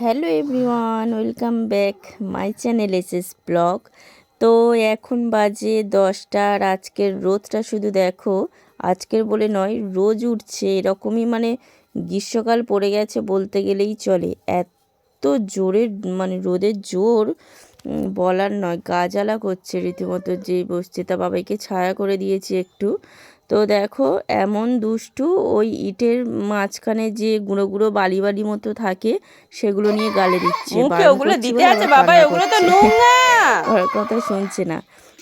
Hello everyone, welcome back my channel S S blog. তো এখন বাজে দশটা আর আজকের রোদটা শুধু দেখো, আজকের বলে নয়, রোজ উঠছে। এরকমই মানে গ্রীষ্মকাল পড়ে গেছে বলতে গেলেই চলে। এত জোরের মানে রোদের জোর বলার নয়। গা জ্বালা করছে রীতিমতো যে বসছে। তা বাবাইকে ছায়া করে দিয়েছি একটু। তো দেখো এমন দুষ্টু ওই ইটের মাঝখানে যে গুঁড়ো গুঁড়ো বালি বালি মতো থাকে সেগুলো নিয়ে গালে দিচ্ছে ওগুলো দিতে আছে বাবা ওগুলো তো নোংরা। ওর কথা শুনছে না।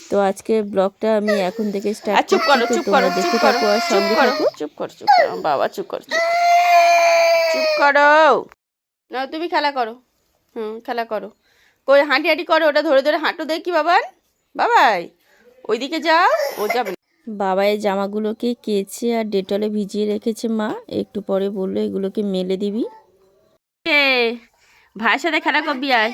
তো আজকে ব্লগটা আমি এখন থেকে স্টার্ট চুপ করো চুপ করো দেখতে থাকো আর চুপ সঙ্গে থাকো। চুপ করো চুপ করো বাবা চুপ করো চুপ চুপ করো। না তুমি খেলা করো। হুম খেলা করো। কই হাঁটি হাঁটি করো ওটা ধরে ধরে হাঁটো দেখি বাবান। বাবাই ওইদিকে যাও ও যাবে না। বাবাই জামাগুলোকে কেচে আর ডেটলে ভিজিয়ে রেখেছে মা। একটু পরে বলল এগুলোকে মেলে দিবি? ভাইয়ের সাথে খেলা করবি আয়।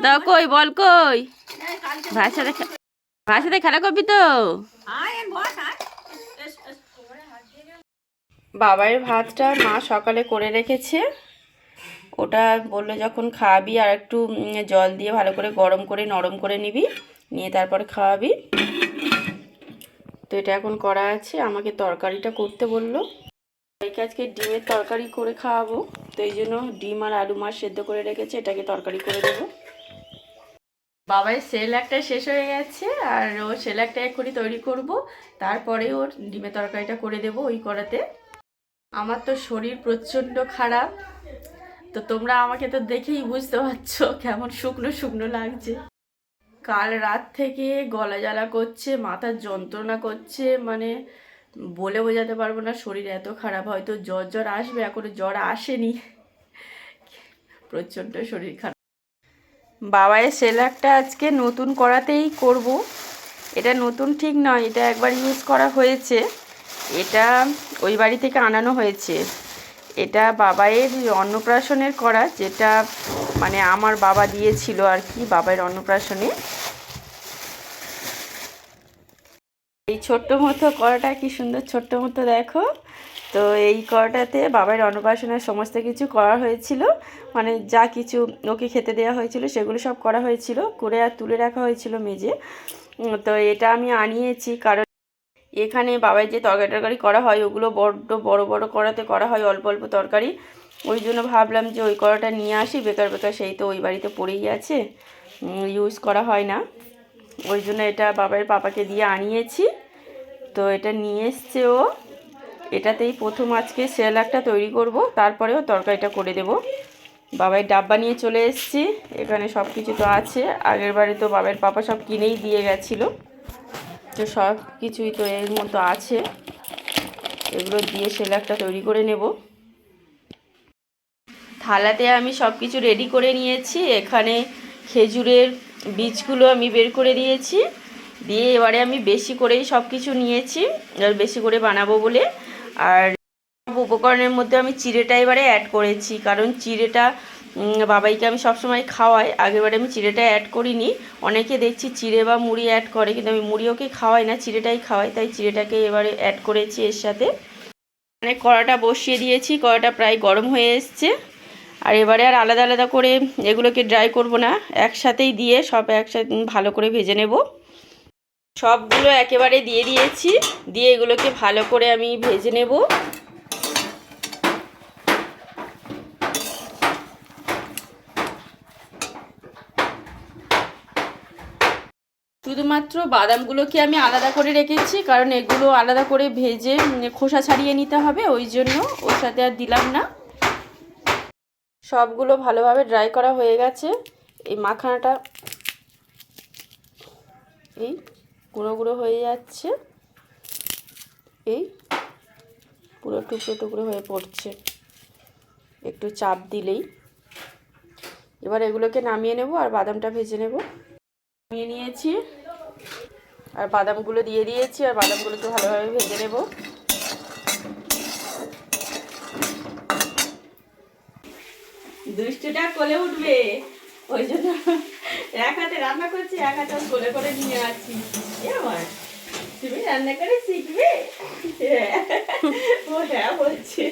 দাও কই বল কই। ভাইয়ের সাথে খে- ভাইয়ের সাথে খেলা করবি তো? বাবার ভাতটা মা সকালে করে রেখেছে। ওটা বলল যখন খাওয়াবি আর একটু জল দিয়ে ভালো করে গরম করে, নরম করে নিবি, নিয়ে তারপরে খাওয়াবি। তো এটা এখন করা আছে, আমাকে তরকারিটা করতে বলল। একে আজকে ডিমের তরকারি করে খাওয়াবো, তো এই জন্য ডিম আর আলু মাছ সেদ্ধ করে রেখেছে, এটাকে তরকারি করে দেবো। বাবার সেল একটা শেষ হয়ে গেছে, আর ও সেল একটা এক্ষুনি তৈরি করব, তারপরে ওর ডিমের তরকারিটা করে দেবো ওই করাতে আমার তো শরীর প্রচণ্ড খারাপ। তো তোমরা আমাকে তো দেখেই বুঝতে পারছ কেমন শুকনো শুকনো লাগছে। কাল রাত থেকে গলা জ্বালা করছে মাথার যন্ত্রণা করছে মানে বলে বোঝাতে পারব না, শরীর এত খারাপ, হয়তো জ্বর জ্বর আসবে, এখনও জ্বর আসেনি। প্রচণ্ড শরীর খারাপ। বাবায়ের সেলাকটা আজকে নতুন করাতেই করব। এটা নতুন ঠিক নয়, এটা একবার ইউজ করা হয়েছে। এটা ওই বাড়ি থেকে আনানো হয়েছে। এটা বাবাইয়ের অন্নপ্রাশনের করা, যেটা মানে আমার বাবা দিয়েছিল আর কি, বাবাইয়ের অন্নপ্রাশনে। এই ছোট্ট মতো কড়াটা, কি সুন্দর ছোট্ট মতো দেখো। তো এই কড়াটাতে বাবার অন্নপ্রাশনের সমস্ত কিছু করা হয়েছিল। মানে যা কিছু ওকে খেতে দেওয়া হয়েছিল, সেগুলো সব করা হয়েছিল। করে আর তুলে রাখা হয়েছিল মেজে। তো এটা আমি আনিয়েছি, কারণ এখানে বাবার যে তরকারি টরকারি করা হয়, ওগুলো বড্ড বড় বড় কড়াতে করা হয়, অল্প অল্প তরকারি। ওই জন্য ভাবলাম যে ওই কড়াটা নিয়ে আসি, বেকার বেকার সেই তো ওই বাড়িতে পড়েই আছে ইউজ করা হয় না। ওই জন্য এটা বাবার পাপাকে দিয়ে আনিয়েছি। তো এটা নিয়ে এসছে ও। এটাতেই প্রথম আজকে সেলাকটা তৈরি করব, তারপরেও তরকারিটা করে দেব। বাবাই ডাব্বা নিয়ে চলে এসেছি, এখানে সব কিছু তো আছে। আগের বারে তো বাবার পাপা সব কিনেই দিয়ে গেছিল। তো সব কিছুই তো এর মতো আছে। এগুলো দিয়ে সেলাকটা তৈরি করে নেব। থালাতে আমি সব কিছু রেডি করে নিয়েছি। এখানে খেজুরের বীজগুলো আমি বের করে দিয়েছি। দিয়ে এবারে আমি বেশি করেই সব কিছু নিয়েছি, এবার বেশি করে বানাবো বলে। আর উপকরণের মধ্যে আমি চিড়েটা এবারে অ্যাড করেছি, কারণ চিড়েটা বাবাইকে আমি সবসময় খাওয়াই। আগেরবারে আমি চিড়েটা অ্যাড করিনি। অনেকে দেখছি চিড়ে বা মুড়ি অ্যাড করে, কিন্তু আমি মুড়ি ওকে খাওয়াই না, চিড়েটাই খাওয়াই। তাই চিড়েটাকে এবারে অ্যাড করেছি এর সাথে। মানে কড়াটা বসিয়ে দিয়েছি, কড়াটা প্রায় গরম হয়ে এসছে। আর এবারে আর আলাদা আলাদা করে এগুলোকে ড্রাই করব না। একসাথেই দিয়ে সব একসাথে ভালো করে ভেজে নেব। সবগুলো একেবারে দিয়ে দিয়েছি। দিয়ে এগুলোকে ভালো করে আমি ভেজে নেব। শুধুমাত্র বাদামগুলোকে আমি আলাদা করে রেখেছি, কারণ এগুলো আলাদা করে ভেজে খোসা ছাড়িয়ে নিতে হবে, ওই জন্য ওর সাথে আর দিলাম না। সবগুলো ভালোভাবে ড্রাই করা হয়ে গেছে। এই মাখানাটা এই গুঁড়ো গুঁড়ো হয়ে যাচ্ছে। এই পুরো টুকরো টুকরো হয়ে পড়ছে। একটু চাপ দিলেই। এবার এগুলোকে নামিয়ে নেব আর বাদামটা ভেজে নেব। নিয়ে নিয়েছি। আর বাদামগুলো দিয়ে দিয়েছি, আর বাদামগুলোকে ভালোভাবে ভেজে নেব। দুষ্টুটা কোলে উঠবে। ওই জন্য এক হাতে রান্না করছি, এক হাতে কোলে করে নিয়ে এ আমার, তুমি রান্না করে শিখবে? ও হ্যাঁ বলছে।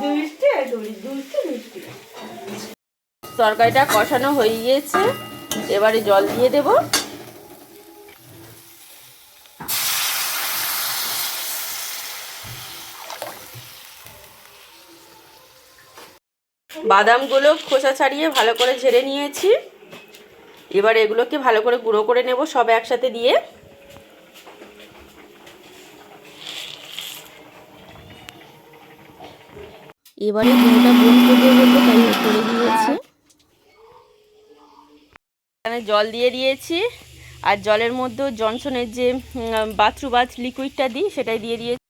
দুষ্টু দুষ্টু মিষ্টি তরকারিটা কষানো হয়ে গিয়েছে। এবারে জল দিয়ে দেব। বাদামগুলো খোসা ছাড়িয়ে ভালো করে ঝেড়ে নিয়েছি। এবার এগুলোকে ভালো করে গুঁড়ো করে নেব সব একসাথে দিয়ে। এবারে এখানে জল দিয়ে দিয়েছি, আর জলের মধ্যেও জনসনের যে বাথরু বাথ লিকুইডটা দিই, সেটাই দিয়ে দিয়েছি।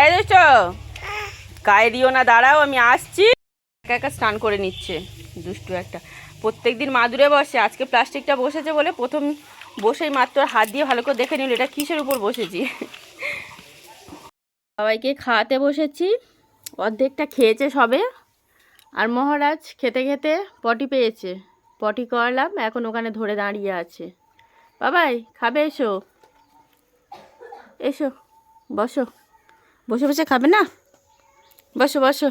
এই দোস্ত গায়ে দিও না, দাঁড়াও, আমি আসছি। একা একা স্নান করে নিচ্ছে, দুষ্টু একটা। প্রত্যেক দিন মাদুরে বসে, আজকে প্লাস্টিকটা বসেছে বলে প্রথম বসেই মাত্র হাত দিয়ে ভালো করে দেখে নিল, এটা কিসের উপর বসেছি? সবাইকে খাওয়াতে বসেছি, অর্ধেকটা খেয়েছে সবে, আর মহারাজ খেতে খেতে পটি পেয়েছে। পটি করলাম, এখন ওখানে ধরে দাঁড়িয়ে আছে। বাবাই খাবে এসো। এসো, বসো। বসে বসে খাবে না? বসো বসো।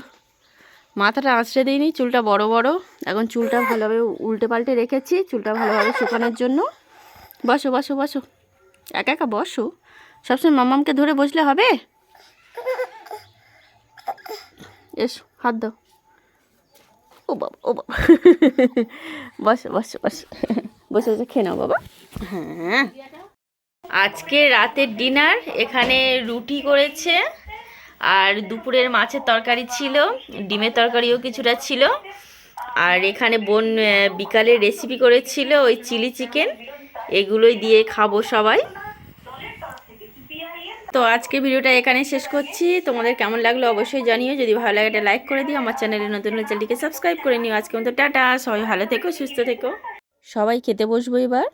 মাথাটা আঁচড়ে দিইনি, চুলটা বড় বড়। এখন চুলটা ভালোভাবে উল্টে পাল্টে রেখেছি, চুলটা ভালোভাবে শুকানোর জন্য। বসো বসো বসো। একা একা বসো। সবসময় মামামকে ধরে বসলে হবে? এসো, হাত দাও। ও বাবা ও বাবা। বসো বসো বসো। বসে বসে খেয়ে নাও বাবা। হ্যাঁ। আজকে রাতের ডিনার, এখানে রুটি করেছে। আর দুপুরের মাছের তরকারি ছিল, ডিমের তরকারিও কিছুটা ছিল। আর এখানে বোন বিকালে রেসিপি করেছিল ওই চিলি চিকেন, এগুলোই দিয়ে খাব সবাই। তো আজকে ভিডিওটা এখানে শেষ করছি। তোমাদের কেমন লাগল অবশ্যই জানিও। যদি ভালো লাগে এটা লাইক করে দিও। আমার চ্যানেলে নতুন চ্যানেলটিকে সাবস্ক্রাইব করে নিও। আজকে মতো টাটা। সবাই ভালো থেকো, সুস্থ থেকো। সবাই খেতে বসবো এবার।